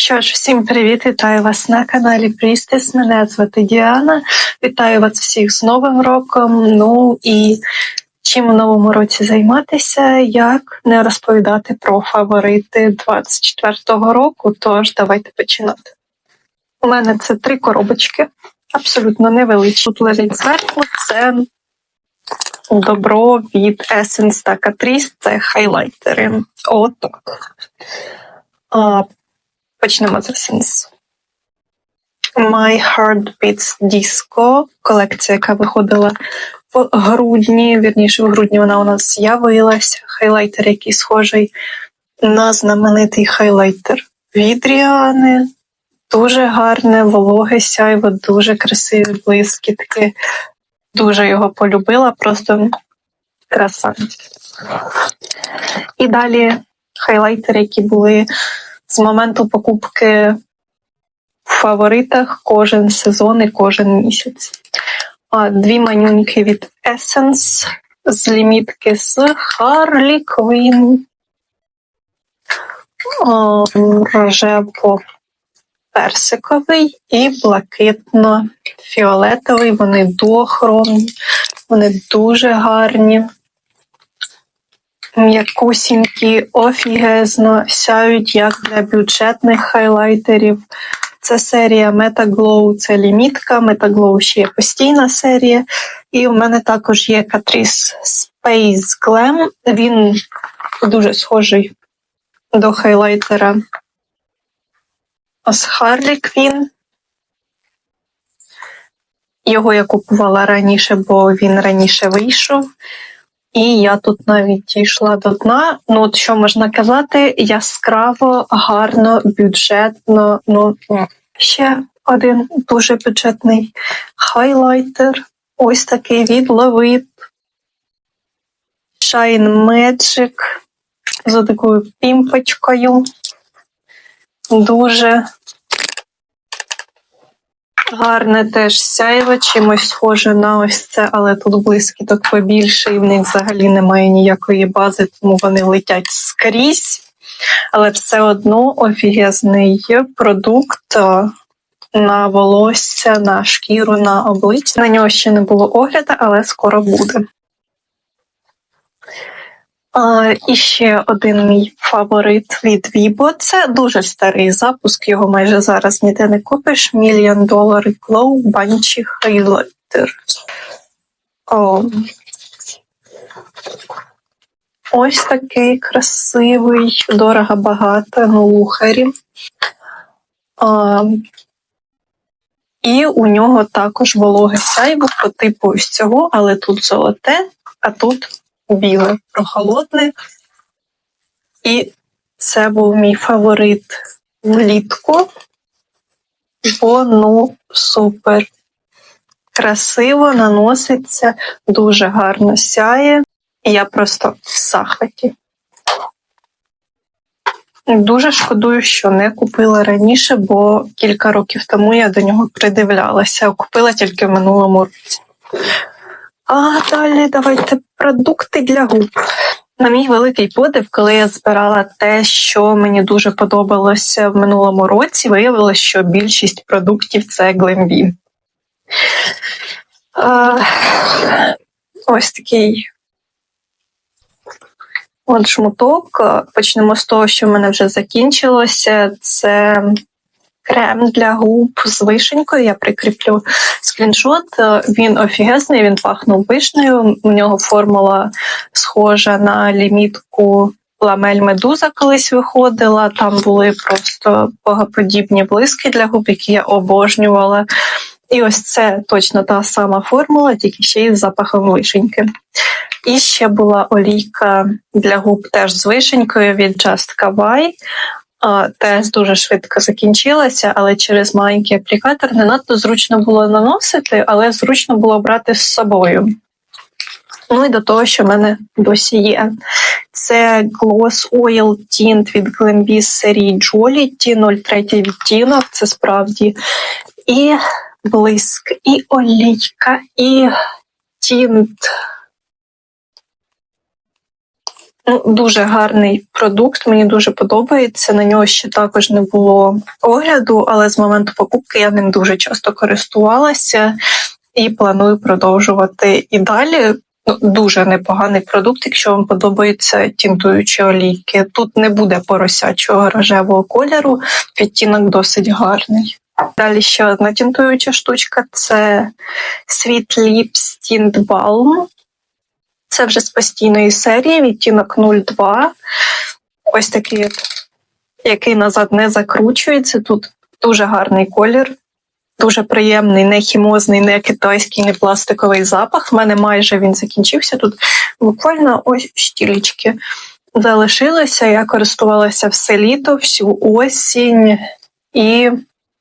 Що ж, всім привіт! Вітаю вас на каналі Прістес. Мене звати Діана. Вітаю вас всіх з Новим роком. Ну і чим у новому році займатися, як не розповідати про фаворити 24-го року. Тож давайте починати. У мене це три коробочки, абсолютно невеличкі. Тут лежить зверху. Це добро від Essence та Catrice. Це хайлайтери. Отак. А, Почнемо з Essence. My Heart Beats Disco, колекція, яка виходила в грудні, вірніше, в грудні вона у нас з'явилася. Хайлайтер, який схожий на знаменитий хайлайтер від Ріани. Дуже гарне, вологе сяйво, дуже красиві блискітки. Дуже його полюбила, просто краса. І далі хайлайтери, які були з моменту покупки в фаворитах кожен сезон і кожен місяць. Дві манюньки від Essence з лімітки з Harley Quinn. Рожево персиковий і блакитно-фіолетовий. Вони дуохромні, вони дуже гарні м'якусінькі, офігезно, сяють як для бюджетних хайлайтерів. Це серія Metaglow, це лімітка. Metaglow ще є постійна серія. І у мене також є Catrice Space Glam. Він дуже схожий до хайлайтера з Harley Quinn. Його я купувала раніше, бо він раніше вийшов. І я тут навіть дійшла до дна. Ну, от що можна казати, яскраво, гарно, бюджетно. Ну, ще один дуже бюджетний хайлайтер. Ось такий від. Shine Magic з такою пімпочкою. Дуже Гарне теж сяйво, чимось схоже на ось це, але тут блискіток побільше, і в них взагалі немає ніякої бази, тому вони летять скрізь. Але все одно офігезний продукт на волосся, на шкіру, на обличчя. На нього ще не було огляду, але скоро буде. А, І ще один мій фаворит від Vibo. Це дуже старий запуск, його майже зараз ніде не купиш. Million Dollar Glow Banshee Highlighter. Ось такий красивий, дорого багато на лухарі. А, І у нього також вологе сяйво по типу ось цього, але тут золоте, а тут біле, прохолодне. І це був мій фаворит влітку. Бо ну супер. Красиво наноситься, дуже гарно сяє. І я просто в захваті. Дуже шкодую, що не купила раніше, бо кілька років тому я до нього придивлялася. Купила тільки в минулому році. А далі давайте продукти для губ. На мій великий подив, коли я збирала те, що мені дуже подобалося в минулому році, виявилося, що більшість продуктів це Glambi. Ось такий от шмуток. Почнемо з того, що в мене вже закінчилося. Це крем для губ з вишенькою. Я прикріплю скріншот. Він офігезний, він пахнув вишнею. У нього формула схожа на лімітку ламель медуза колись виходила. Там були просто богоподібні блиски для губ, які я обожнювала. І ось це точно та сама формула, тільки ще й з запахом вишеньки. І ще була олійка для губ теж з вишенькою від Just Kawaii. Тест дуже швидко закінчилася, але через маленький аплікатор не надто зручно було наносити, але зручно було брати з собою. Ну і до того, що в мене досі є. Це Gloss Oil Tint від Glambi серії Jollity 03 відтінок. Це справді і блиск, і олійка, і тінт Ну, дуже гарний продукт, мені дуже подобається. На нього ще також не було огляду, але з моменту покупки я ним дуже часто користувалася і планую продовжувати і далі. Ну, дуже непоганий продукт, якщо вам подобаються тінтуючі олійки. Тут не буде поросячого рожевого кольору, відтінок досить гарний. Далі ще одна тінтуюча штучка це Sweet Lips Tint Balm. Це вже з постійної серії, відтінок 02. Ось такий, от, який назад не закручується. Тут дуже гарний колір, дуже приємний, не хімозний, не китайський, не пластиковий запах. В мене майже він закінчився. Тут буквально ось штілечки залишилося. Я користувалася все літо, всю осінь і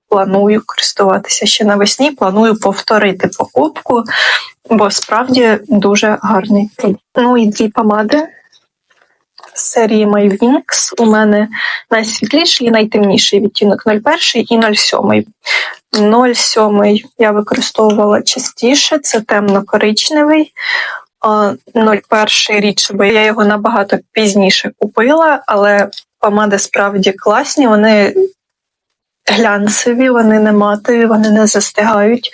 планую користуватися ще навесні. Планую повторити покупку, бо справді дуже гарний. Ну і дві помади з серії My Wings. У мене найсвітліший і найтемніший відтінок 01 і 07. 07 я використовувала частіше, це темно-коричневий. 01 рідше, бо я його набагато пізніше купила, але помади справді класні. Вони глянцеві, вони не матові, вони не застигають.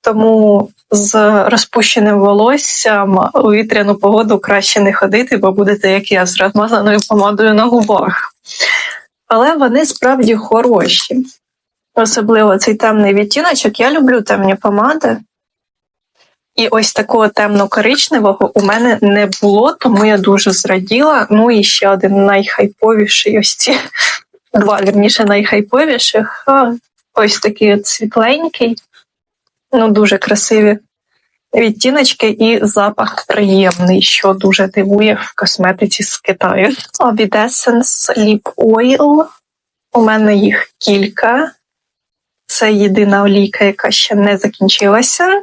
Тому з розпущеним волоссям у вітряну погоду краще не ходити, бо будете, як я, з розмазаною помадою на губах. Але вони справді хороші. Особливо цей темний відтіночок. Я люблю темні помади. І ось такого темно-коричневого у мене не було, тому я дуже зраділа. Ну і ще один найхайповіший ось ці два вірніше найхайповіших. Ось такий от світленький, ну дуже красиві відтіночки, і запах приємний, що дуже дивує в косметиці з Китаю. А Essence Lip Oil. У мене їх кілька. Це єдина олійка, яка ще не закінчилася.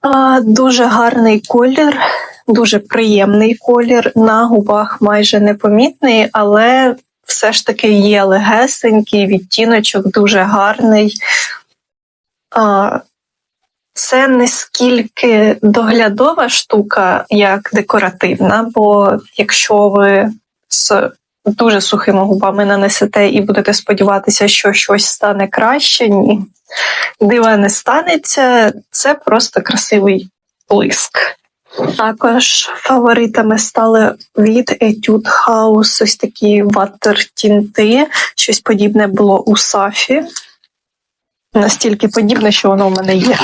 А, Дуже гарний колір, дуже приємний колір. На губах майже непомітний, але все ж таки є легесенький відтіночок, дуже гарний. Це не скільки доглядова штука, як декоративна, бо якщо ви з дуже сухими губами нанесете і будете сподіватися, що щось стане краще, ні. Дива не станеться, це просто красивий блиск. Також фаворитами стали від Etude House ось такі ватер-тінти. Щось подібне було у Сафі. Настільки подібне, що воно в мене є.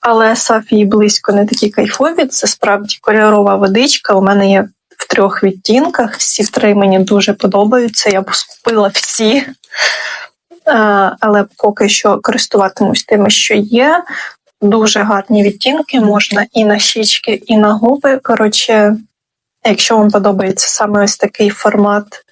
Але Сафії близько не такі кайфові. Це справді кольорова водичка. У мене є в трьох відтінках. Всі три мені дуже подобаються. Я б скупила всі. Але поки що користуватимусь тими, що є. Дуже гарні відтінки, можна і на щічки, і на губи. Коротше, якщо вам подобається саме ось такий формат,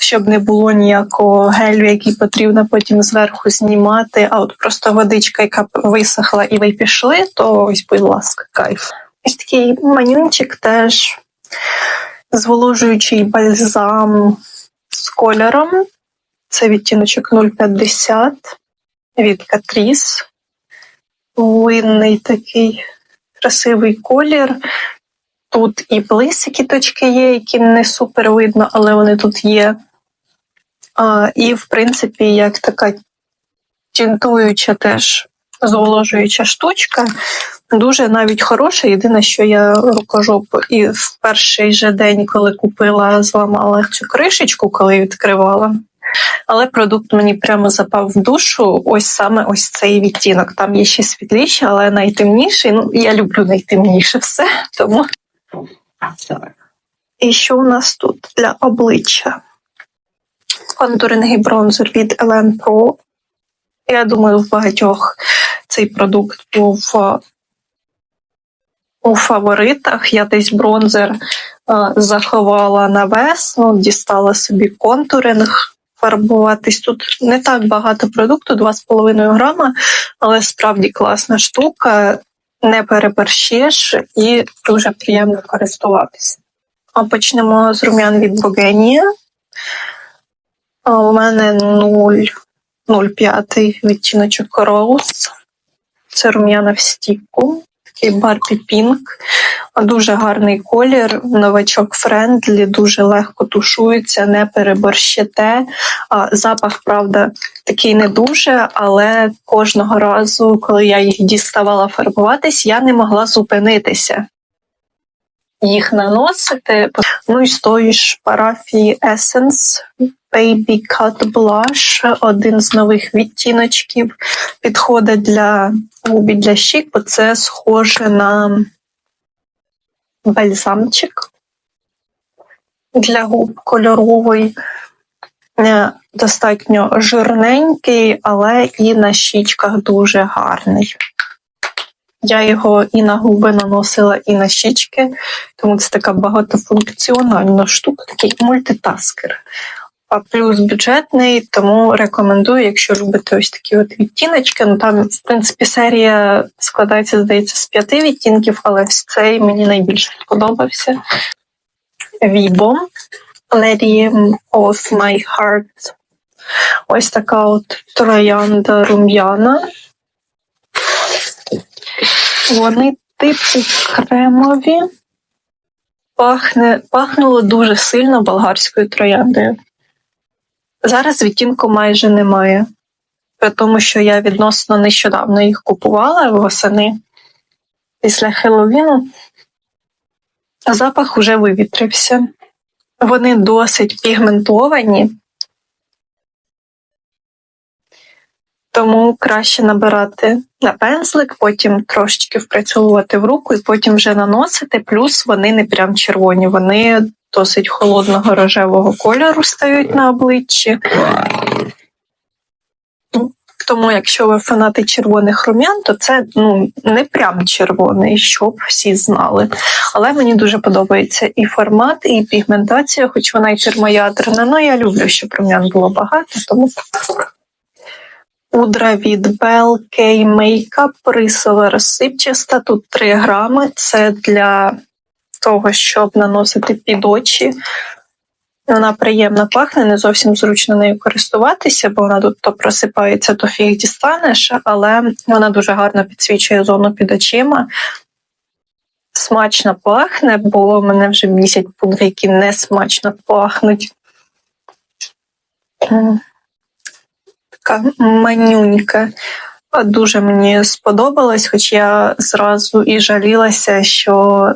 щоб не було ніякого гелю, який потрібно потім зверху знімати, а от просто водичка, яка висохла, і ви пішли, то ось, будь ласка, кайф. Ось такий манюнчик теж зволожуючий бальзам з кольором. Це відтіночок 0,50 від Catrice винний такий красивий колір. Тут і блисики точки є, які не супер видно, але вони тут є. А, І, в принципі, як така тінтуюча теж зволожуюча штучка, дуже навіть хороша. Єдине, що я рукожоп і в перший же день, коли купила, зламала цю кришечку, коли відкривала. Але продукт мені прямо запав в душу. Ось саме ось цей відтінок. Там є ще світліший, але найтемніший. Ну, я люблю найтемніше все. Тому. І що у нас тут для обличчя? Контуринг бронзер від Elen Pro. Я думаю, в багатьох цей продукт був у фаворитах. Я десь бронзер заховала на весну, дістала собі контуринг фарбуватись. Тут не так багато продукту, 2,5 грама, але справді класна штука, не переборщиш і дуже приємно користуватися. А почнемо з рум'ян від Богенія. У мене 0,05 відтіночок Rose. Це рум'яна в стіку, такий Барбі Пінк. Дуже гарний колір, новачок френдлі, дуже легко тушується, не переборщите. Запах, правда, такий не дуже, але кожного разу, коли я їх діставала фарбуватись, я не могла зупинитися. Їх наносити. Ну і з тої ж парафії Essence Baby Cut Blush, один з нових відтіночків, підходить для губі для щік, бо це схоже на бальзамчик для губ кольоровий, Е, достатньо жирненький, але і на щічках дуже гарний. Я його і на губи наносила, і на щічки, тому це така багатофункціональна штука, такий мультитаскер. А плюс бюджетний, тому рекомендую, якщо любите ось такі от відтіночки. Ну там, в принципі, серія складається, здається, з п'яти відтінків, але ось цей мені найбільше сподобався. Vibo Lady of My Heart. Ось така от троянда рум'яна. Вони типу кремові. Пахне, пахнуло дуже сильно болгарською трояндою. Зараз відтінку майже немає, при тому, що я відносно нещодавно їх купувала восени після Хеллоуіну. Запах уже вивітрився. Вони досить пігментовані, тому краще набирати на пензлик, потім трошечки впрацьовувати в руку і потім вже наносити. Плюс вони не прям червоні, вони досить холодного рожевого кольору стають на обличчі. Тому, якщо ви фанати червоних рум'ян, то це ну не прям червоний, щоб всі знали. Але мені дуже подобається і формат, і пігментація, хоч вона і термоядерна. Ну я люблю, щоб рум'ян було багато, тому. Пудра від Bell K Makeup, рисова розсипчаста. Тут 3 грами. Це для того, щоб наносити під очі. Вона приємно пахне, не зовсім зручно нею користуватися, бо вона тут то просипається, то фіг дістанеш, але вона дуже гарно підсвічує зону під очима. Смачно пахне, бо мене вже місяць пудри, які не смачно пахнуть. Така манюнька. Дуже мені сподобалось, хоч я зразу і жалілася, що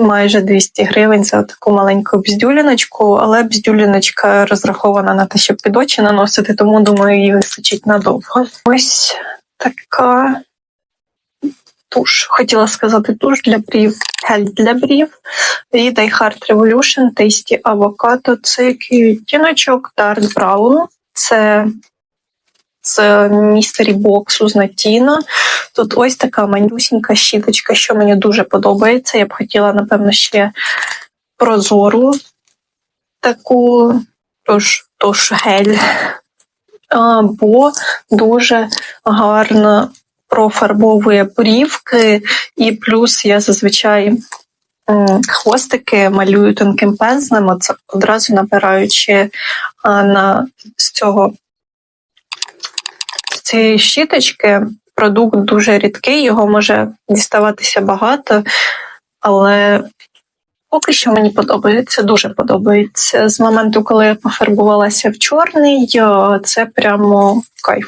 майже 200 гривень за таку маленьку бздюліночку, але бздюліночка розрахована на те, щоб під очі наносити, тому думаю, її вистачить надовго. Ось така туш. Хотіла сказати туш для брів, гель для брів. Від iHeart Revolution Tasty Avocado. Це який відтіночок Dark Brown. Це з містері боксу з Натіна. Тут ось така манюсінька щіточка, що мені дуже подобається. Я б хотіла, напевно, ще прозору таку тож, тож гель, бо дуже гарно профарбовує брівки, і плюс я зазвичай хвостики малюю тонким пензлем, одразу набираючи на з цього цієї щіточки продукт дуже рідкий, його може діставатися багато, але поки що мені подобається, дуже подобається. З моменту, коли я пофарбувалася в чорний, це прямо кайф.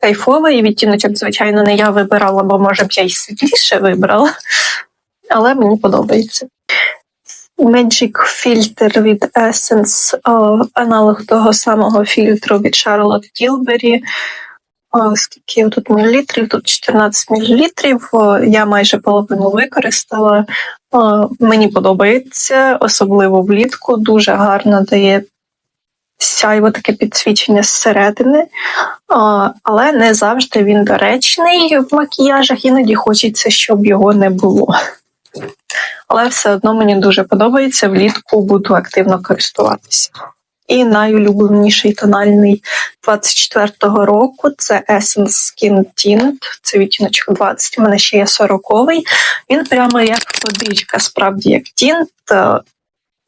Кайфовий відтіночок, звичайно, не я вибирала, бо може б я й світліше вибрала, але мені подобається. Magic Filter від Essence, аналог того самого фільтру від Charlotte Tilbury. Скільки тут мілілітрів? Тут 14 мілілітрів. Я майже половину використала. Мені подобається, особливо влітку. Дуже гарно дає сяйво таке підсвічення зсередини, але не завжди він доречний в макіяжах, іноді хочеться, щоб його не було. Але все одно мені дуже подобається, влітку буду активно користуватися. І найулюбленіший тональний 24-го року це Essence Skin Tint, це відтіночок 20, у мене ще є 40-й. Він прямо як водичка, справді як тінт.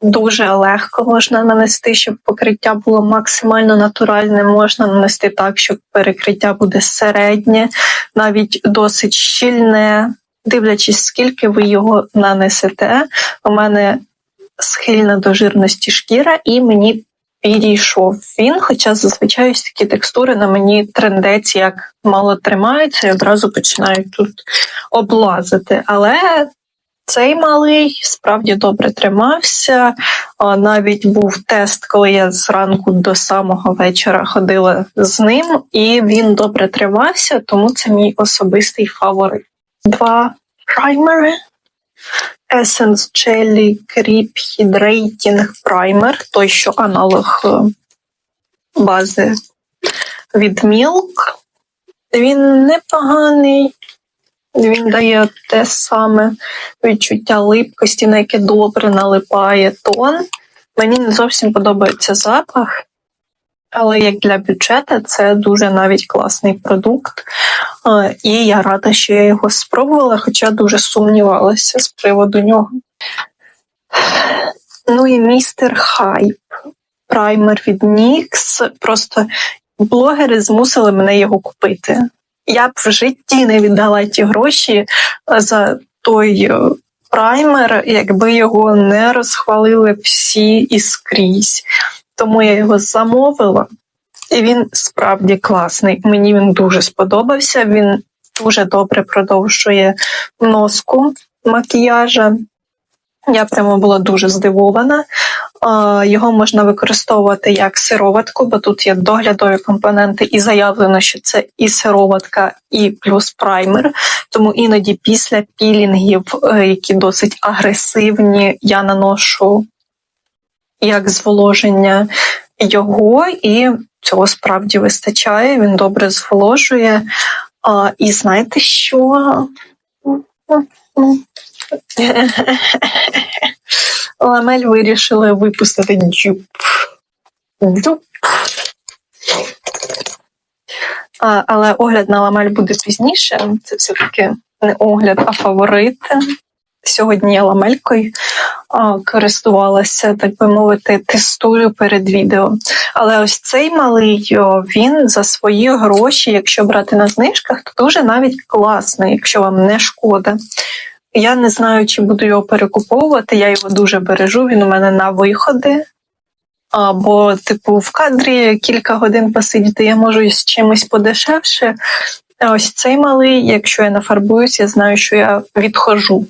Дуже легко можна нанести, щоб покриття було максимально натуральне. Можна нанести так, щоб перекриття буде середнє, навіть досить щільне. дивлячись, скільки ви його нанесете. У мене схильна до жирності шкіра, і мені підійшов він, хоча зазвичай ось такі текстури на мені трендець як мало тримаються і одразу починають тут облазити. Але цей малий справді добре тримався. Навіть був тест, коли я зранку до самого вечора ходила з ним, і він добре тримався, тому це мій особистий фаворит. Два праймери. Essence Jelly Creep Hydrating Primer, той, що аналог е, бази від Milk. Він непоганий, він дає те саме відчуття липкості, на яке добре налипає тон. Мені не зовсім подобається запах, але як для бюджета це дуже навіть класний продукт. Е, І я рада, що я його спробувала, хоча дуже сумнівалася з приводу нього. Ну і містер Хайп. Праймер від NYX. Просто блогери змусили мене його купити. Я б в житті не віддала ті гроші за той е, праймер, якби його не розхвалили всі і скрізь. Тому я його замовила, і він справді класний. Мені він дуже сподобався. Він дуже добре продовжує носку макіяжа. Я прямо була дуже здивована. Його можна використовувати як сироватку, бо тут є доглядові компоненти, і заявлено, що це і сироватка, і плюс праймер. Тому іноді після пілінгів, е, які досить агресивні, я наношу як зволоження його, і цього справді вистачає. Він добре зволожує. А, І знаєте що? Ламель вирішили випустити дюб. Дюб. А, але огляд на ламель буде пізніше. Це все-таки не огляд, а фаворит. Сьогодні я ламелькою користувалася, так би мовити, тестую перед відео. Але ось цей малий він за свої гроші, якщо брати на знижках, то дуже навіть класний, якщо вам не шкода. Я не знаю, чи буду його перекуповувати. Я його дуже бережу. Він у мене на виходи. Або, типу, в кадрі кілька годин посидіти, я можу з чимось подешевше. Ось цей малий, якщо я нафарбуюсь, я знаю, що я відхожу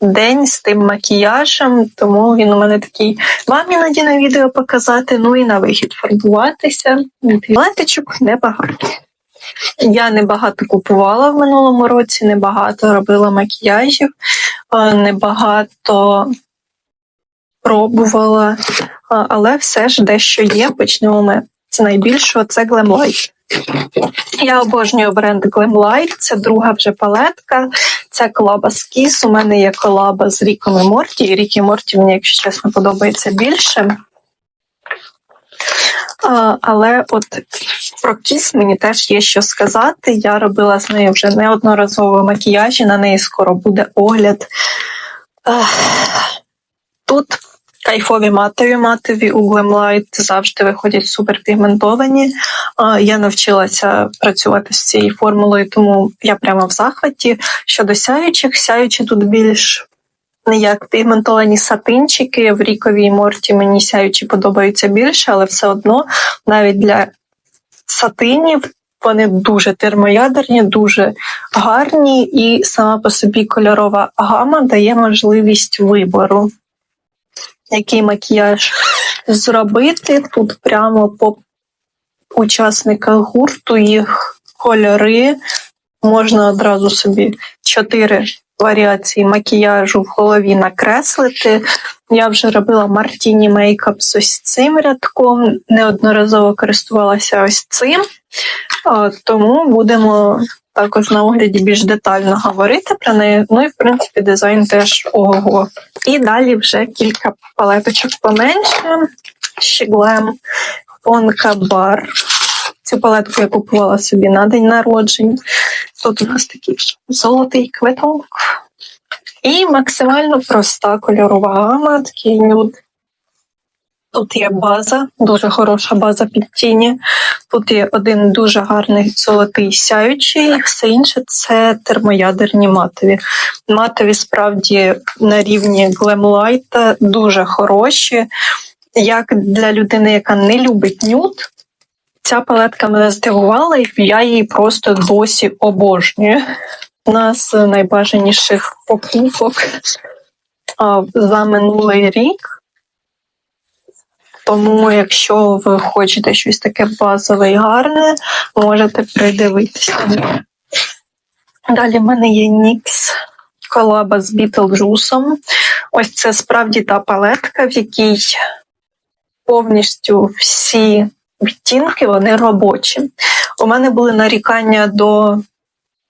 день з тим макіяжем, тому він у мене такий вам іноді на відео показати, ну і на вихід фарбуватися. Платичок небагато. Я небагато купувала в минулому році, небагато робила макіяжів, е, небагато пробувала, але все ж дещо є. Почнемо ми найбільшого це Glamlight. Я обожнюю бренд Glamlight, це друга вже палетка. Це колаба з Kiss. У мене є колаба з Ріком і Морті. І Рік і Морті мені, якщо чесно, подобається більше. А, але от про Кіс мені теж є що сказати. Я робила з нею вже неодноразово макіяжі, на неї скоро буде огляд. Тут кайфові матові матові у Glamlight завжди виходять суперпігментовані. Я навчилася працювати з цією формулою, тому я прямо в захваті. Щодо сяючих, сяючі тут більш не як пігментовані сатинчики в ріковій морті мені сяючі подобаються більше, але все одно навіть для сатинів вони дуже термоядерні, дуже гарні, і сама по собі кольорова гама дає можливість вибору, який макіяж зробити. Тут прямо по учасниках гурту їх кольори. Можна одразу собі чотири варіації макіяжу в голові накреслити. Я вже робила Мартіні мейкап з ось цим рядком, неодноразово користувалася ось цим, тому будемо також на огляді більш детально говорити про неї. Ну і в принципі дизайн теж ого. І далі вже кілька палеточок поменше. Щеглем, Фонка Бар. Цю палетку я купувала собі на день народження. Тут у нас такий золотий квиток. І максимально проста кольорова гама, такий нюд Тут є база, дуже хороша база під тіні. Тут є один дуже гарний золотий сяючий, все інше це термоядерні матові. Матові справді на рівні глемлайта дуже хороші. Як для людини, яка не любить нюд, ця палетка мене здивувала, і я її просто досі обожнюю. Нас з найбажаніших покупок за минулий рік. Тому, якщо ви хочете щось таке базове і гарне, можете придивитися. Далі в мене є Нікс колаба з Бітлджусом. Ось це справді та палетка, в якій повністю всі відтінки вони робочі. У мене були нарікання до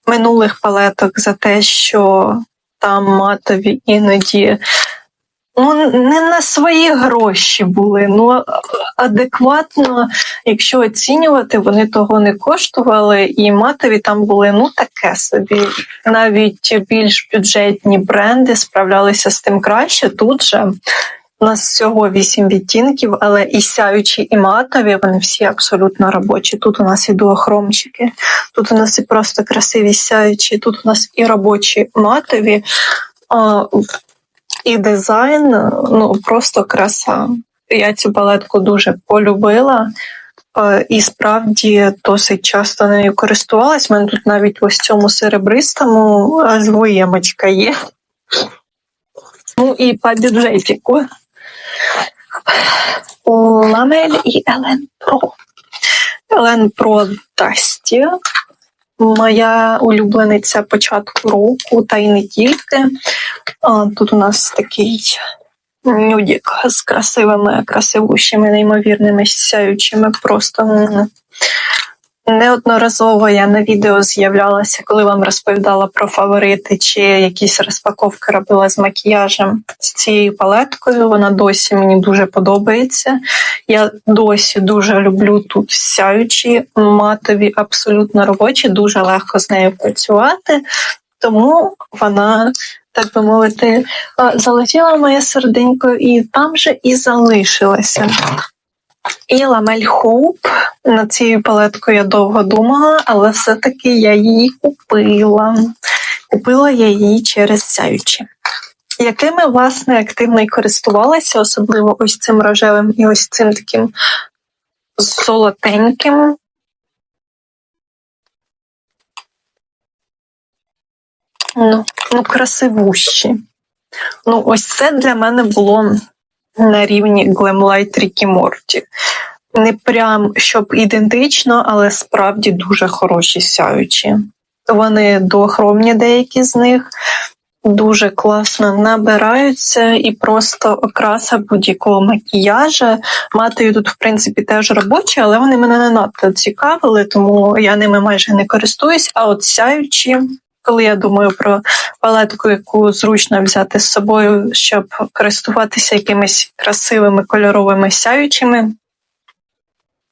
минулих палеток за те, що там матові іноді ну, не на свої гроші були. Ну адекватно, якщо оцінювати, вони того не коштували, і матові там були ну таке собі. Навіть більш бюджетні бренди справлялися з тим краще. Тут же у нас всього вісім відтінків, але і сяючі, і матові, вони всі абсолютно робочі. Тут у нас і дуохромчики, тут у нас і просто красиві сяючі, тут у нас і робочі матові, і дизайн ну просто краса. Я цю палетку дуже полюбила. е, І справді досить часто нею користувалась. У мене тут навіть ось цьому серебристому аж воємочка є. Ну і по бюджетику. Ламель і Елен Про. Елен Про Дасті. Моя улюблениця початку року, та й не тільки. Тут у нас такий нюдік з красивими, красивущими, неймовірними сяючими. Просто неодноразово я на відео з'являлася, коли вам розповідала про фаворити чи якісь розпаковки робила з макіяжем з цією палеткою. Вона досі мені дуже подобається. Я досі дуже люблю тут сяючі, матові, абсолютно робочі, дуже легко з нею працювати, тому вона. Так би мовити, залетіла в моє серденько і там же і залишилася. І ламель Хоуп. Над цією палеткою я довго думала, але все-таки я її купила. Купила я її через сяючі. Якими, власне, активно й користувалася, особливо ось цим рожевим і ось цим таким золотеньким. Ну, ну красивущі. Ну, ось це для мене було на рівні Glamlight Рікі Морті. Не прям щоб ідентично, але справді дуже хороші сяючі. Вони доохромні деякі з них, дуже класно набираються і просто окраса будь-якого макіяжа. Матою тут, в принципі, теж робочі, але вони мене не надто цікавили, тому я ними майже не користуюсь. А от сяючі, коли я думаю про палетку, яку зручно взяти з собою, щоб користуватися якимись красивими кольоровими сяючими,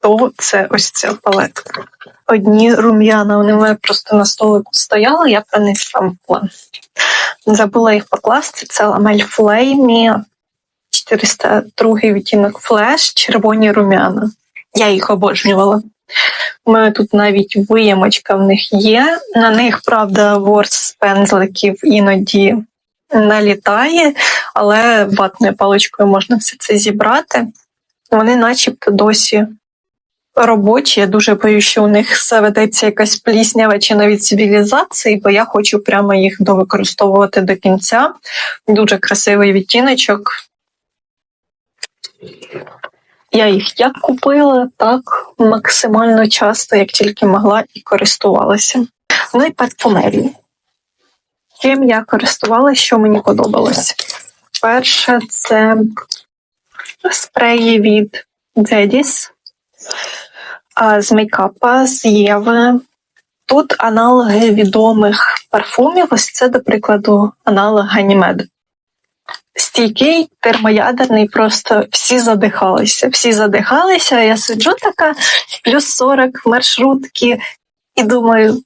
то це ось ця палетка. Одні рум'яна, вони в мене просто на столику стояли, я про них забула. Забула їх покласти. Це ламель Флеймі, 402 відтінок флеш, червоні рум'яна. Я їх обожнювала. У мене тут навіть виємочка в них є. На них, правда, ворс з пензликів іноді налітає, але ватною паличкою можна все це зібрати. Вони начебто досі робочі. Я дуже боюсь, що у них заведеться якась пліснява чи навіть цивілізації, бо я хочу прямо їх довикористовувати до кінця. Дуже красивий відтіночок. Я їх як купила, так максимально часто, як тільки могла, і користувалася. Ну і парфумерії. Чим я користувалася, що мені подобалось. Перше, це спреї від Dedis з мейкапа, з Єви. Тут аналоги відомих парфумів. Ось це, до прикладу, аналог Ганімед. Стійкий, термоядерний, просто всі задихалися. Всі задихалися, я сиджу така, плюс 40 в маршрутці, і думаю: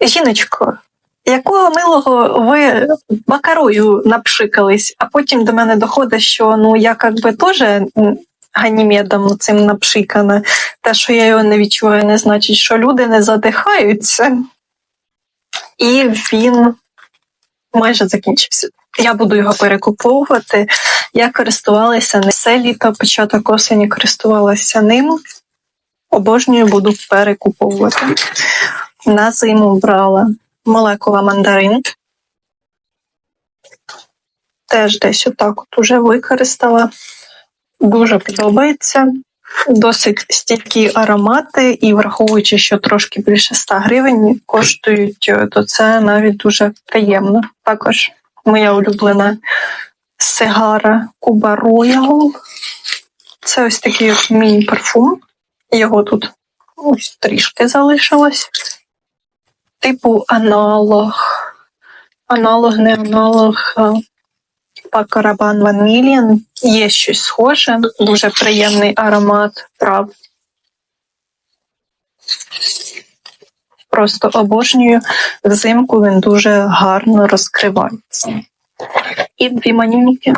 жіночко, якого милого ви бакарою напшикались, а потім до мене доходить, що ну я якби теж ганімедом цим напшикана. Те, що я його не відчуваю, не значить, що люди не задихаються. І він майже закінчився. Я буду його перекуповувати. Я користувалася не все літо, початок осені користувалася ним. Обожнюю буду перекуповувати. На зиму брала молекула мандарин. Теж десь отак от уже використала. Дуже подобається. Досить стійкі аромати, і враховуючи, що трошки більше 100 гривень коштують, е, то це навіть дуже приємно. Також моя улюблена сигара Cuba Royal. Це ось такий от міні-парфум. Його тут ось трішки залишилось. Типу аналог. Аналог, не аналог. Paco Rabanne One Million. Є щось схоже, дуже приємний аромат трав. Просто обожнюю. Взимку він дуже гарно розкривається. І дві манюньки.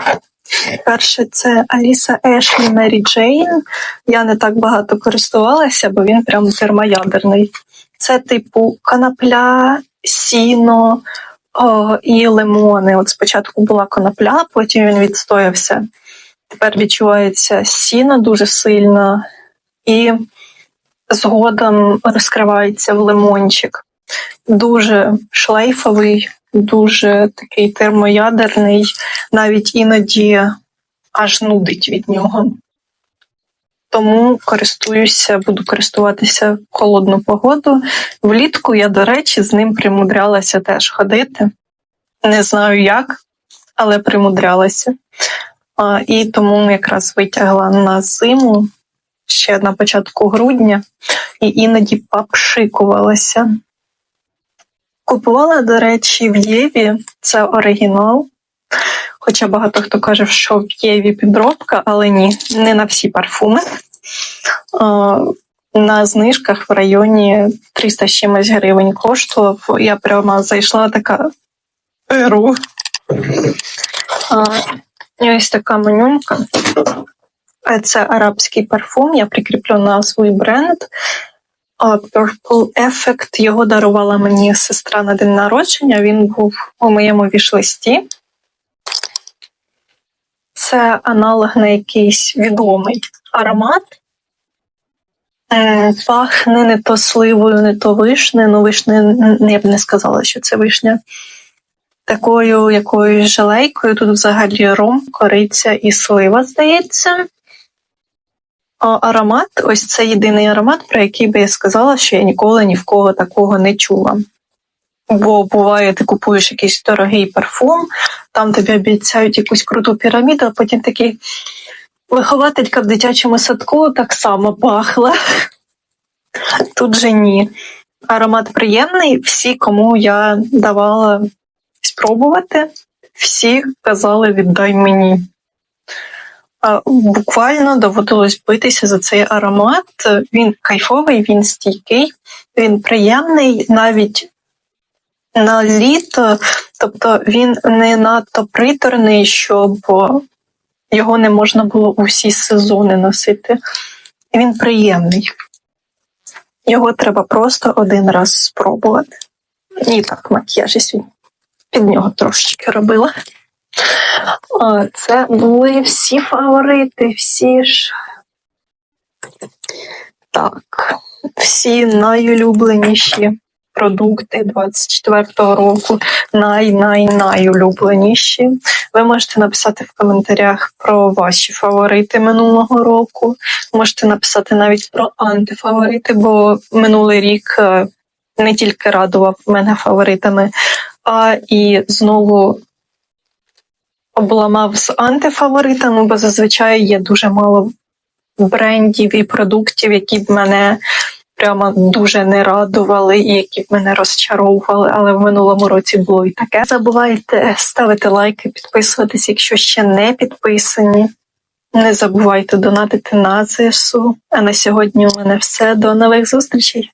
Перше це Аліса Ешлі Мері Джейн. Я не так багато користувалася, бо він прям термоядерний. Це типу конопля, сіно о, і лимони. От спочатку була конопля, потім він відстоявся. Тепер відчувається сіно дуже сильно, і згодом розкривається в лимончик. Дуже шлейфовий, дуже такий термоядерний, навіть іноді аж нудить від нього. Тому користуюся, буду користуватися в холодну погоду. Влітку я, до речі, з ним примудрялася теж ходити. Не знаю як, але примудрялася. І тому якраз витягла на зиму ще на початку грудня і іноді попшикувалася. Купувала, до речі, в Єві це оригінал. Хоча багато хто каже, що в Єві підробка, але ні, не на всі парфуми. На знижках в районі 300 з чимось гривень коштував. Я прямо зайшла така і ось така манюнька. Це арабський парфум. Я прикріплю на свій бренд. Purple Effect. Його дарувала мені сестра на день народження. Він був у моєму вішлисті. Це аналог на якийсь відомий аромат. Е, Пахне не то сливою, не то вишне. Ну, вишне я б не сказала, що це вишня. Такою якоюсь жалейкою. Тут взагалі ром, кориця і слива, здається. Аромат ось це єдиний аромат, про який би я сказала, що я ніколи ні в кого такого не чула. Бо буває, ти купуєш якийсь дорогий парфум, там тобі обіцяють якусь круту піраміду, а потім такий вихователька в дитячому садку так само пахла. Тут же ні. Аромат приємний. Всі, кому я давала спробувати, всі казали віддай мені. А, Буквально доводилось битися за цей аромат. Він кайфовий, він стійкий, він приємний навіть на літо, тобто він не надто приторний, щоб його не можна було усі сезони носити. Він приємний. Його треба просто один раз спробувати. І так, макіяж сьогодні під нього трошечки робила. Це були всі фаворити, всі ж. Так, всі найулюбленіші продукти 24-го року. Най-най-найулюбленіші. Ви можете написати в коментарях про ваші фаворити минулого року. Можете написати навіть про антифаворити, бо минулий рік е, не тільки радував мене фаворитами, а і знову обламав з антифаворитами, бо зазвичай є дуже мало брендів і продуктів, які б мене прямо дуже не радували і які б мене розчаровували. Але в минулому році було і таке. Забувайте ставити лайки, підписуватись, якщо ще не підписані. Не забувайте донатити на ЗСУ. А на сьогодні у мене все. До нових зустрічей!